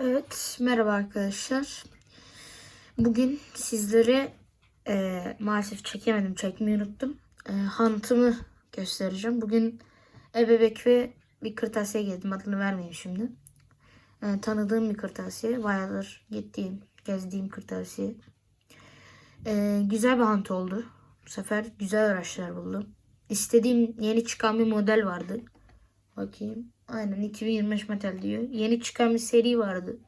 Evet, merhaba arkadaşlar. Bugün sizlere e, maalesef çekemedim, çekmeyi unuttum. E, hantımı göstereceğim. Bugün ebebek ve bir kırtasiye gezdim. Adını vermeyeyim şimdi. E, tanıdığım bir kırtasiye. Bayağıdır gittiğim, gezdiğim kırtasiye. E, güzel bir hant oldu. Bu sefer güzel araçlar buldum. İstediğim yeni çıkan bir model vardı. Bakayım. Aynen 2025 model diyor. Yeni çıkan bir seri vardı.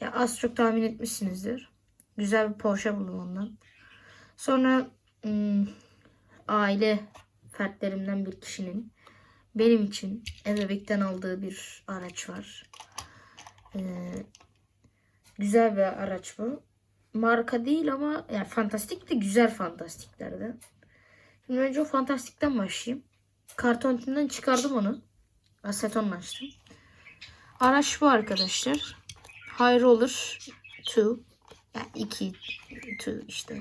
Ya az çok tahmin etmişsinizdir. Güzel bir Porsche buldum ondan. Sonra ım, aile fertlerimden bir kişinin benim için ebebekten aldığı bir araç var. Ee, güzel bir araç bu. Marka değil ama yani fantastik de güzel fantastiklerden. Şimdi önce o fantastikten başlayayım. Karton çıkardım onu. Asetonla açtım. Araç bu arkadaşlar. High Roller 2. Yani 2 2 işte.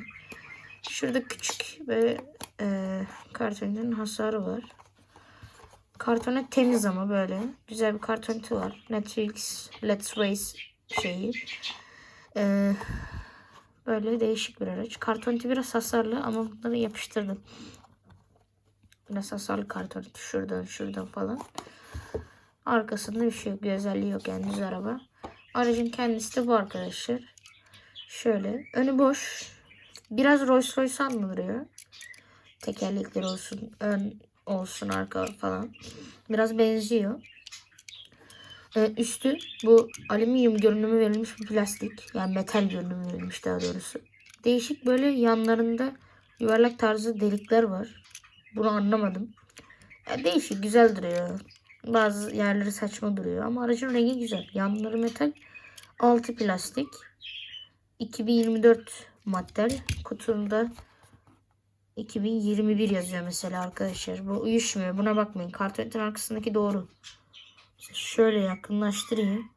Şurada küçük ve e, kartonun hasarı var. Kartonu temiz ama böyle. Güzel bir kartoneti var. Netflix Let's Race şeyi. E, böyle değişik bir araç. Kartoneti biraz hasarlı ama bunları yapıştırdım. Biraz hasarlı kartoneti şuradan şuradan falan. Arkasında bir şey yok. Bir özelliği yok yani düz araba. Aracın kendisi de bu arkadaşlar. Şöyle. Önü boş. Biraz Rolls Royce andırıyor. Tekerlekleri olsun. Ön olsun arka falan. Biraz benziyor. Ee, üstü bu alüminyum görünümü verilmiş bir plastik. Yani metal görünümü verilmiş daha doğrusu. Değişik böyle yanlarında yuvarlak tarzı delikler var. Bunu anlamadım. Ya değişik güzel duruyor. Bazı yerleri saçma duruyor ama aracın rengi güzel. Yanları metal, altı plastik. 2024 model. Kutunda 2021 yazıyor mesela arkadaşlar. Bu uyuşmuyor. Buna bakmayın. Kartonetin arkasındaki doğru. Şöyle yakınlaştırayım.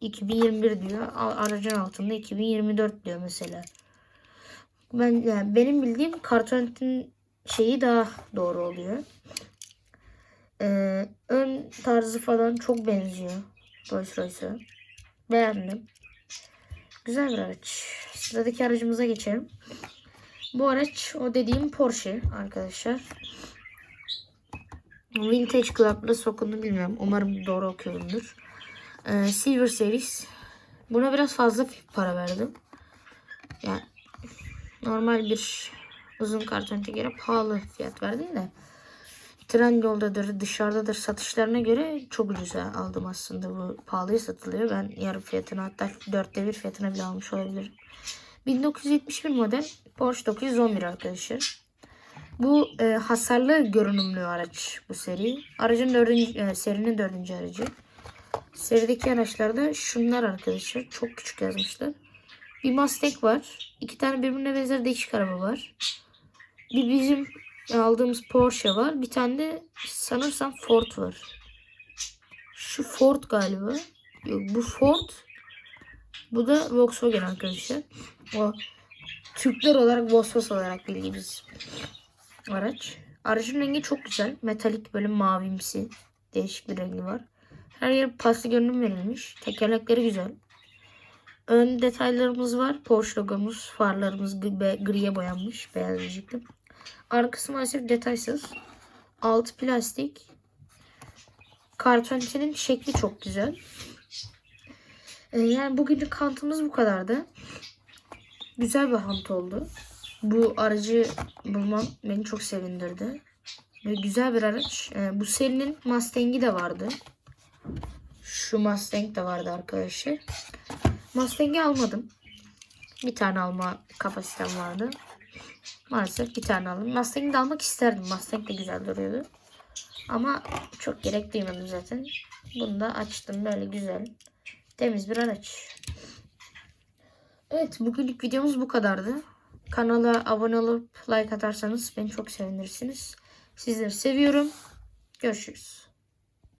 2021 diyor. Aracın altında 2024 diyor mesela. Ben yani benim bildiğim kartonetin şeyi daha doğru oluyor. Ee, ön tarzı falan çok benziyor Rolls Royce'a. Beğendim. Güzel bir araç. Sıradaki aracımıza geçelim. Bu araç o dediğim Porsche arkadaşlar. Vintage Club'la sokundu bilmiyorum. Umarım doğru okuyorumdur. Ee, Silver Series. Buna biraz fazla para verdim. Yani normal bir uzun kartonete göre pahalı fiyat verdim de. Trendyol'dadır, dışarıdadır satışlarına göre çok ucuza aldım aslında. Bu pahalıya satılıyor. Ben yarı fiyatına hatta dörtte bir fiyatına bile almış olabilirim. 1971 model Porsche 911 arkadaşlar. Bu e, hasarlı görünümlü araç bu seri. Aracın dördüncü, e, serinin dördüncü aracı. Serideki araçlarda şunlar arkadaşlar. Çok küçük yazmışlar. Bir Mustang var. İki tane birbirine benzer değişik araba var. Bir bizim aldığımız Porsche var. Bir tane de sanırsam Ford var. Şu Ford galiba. Yok bu Ford. Bu da Volkswagen arkadaşlar. O Türkler olarak Volkswagen olarak bildiğimiz araç. Aracın rengi çok güzel. Metalik böyle mavimsi. Değişik bir rengi var. Her yer paslı görünüm verilmiş. Tekerlekleri güzel. Ön detaylarımız var. Porsche logomuz, farlarımız gri- griye boyanmış. Beyaz ışıklı. Arkası maalesef detaysız. Altı plastik. Kartonetinin şekli çok güzel. Ee, yani bugünlük kantımız bu kadardı. Güzel bir hant oldu. Bu aracı bulmam beni çok sevindirdi. Ve güzel bir araç. Ee, bu serinin Mustang'i de vardı. Şu Mustang de vardı arkadaşlar. Mustang'i almadım. Bir tane alma kapasitem vardı. Maalesef bir tane aldım. Mustang'i de almak isterdim. Mustang de güzel duruyordu. Ama çok gerek duymadım zaten. Bunu da açtım. Böyle güzel. Temiz bir araç. Evet bugünlük videomuz bu kadardı. Kanala abone olup like atarsanız beni çok sevinirsiniz. Sizleri seviyorum. Görüşürüz.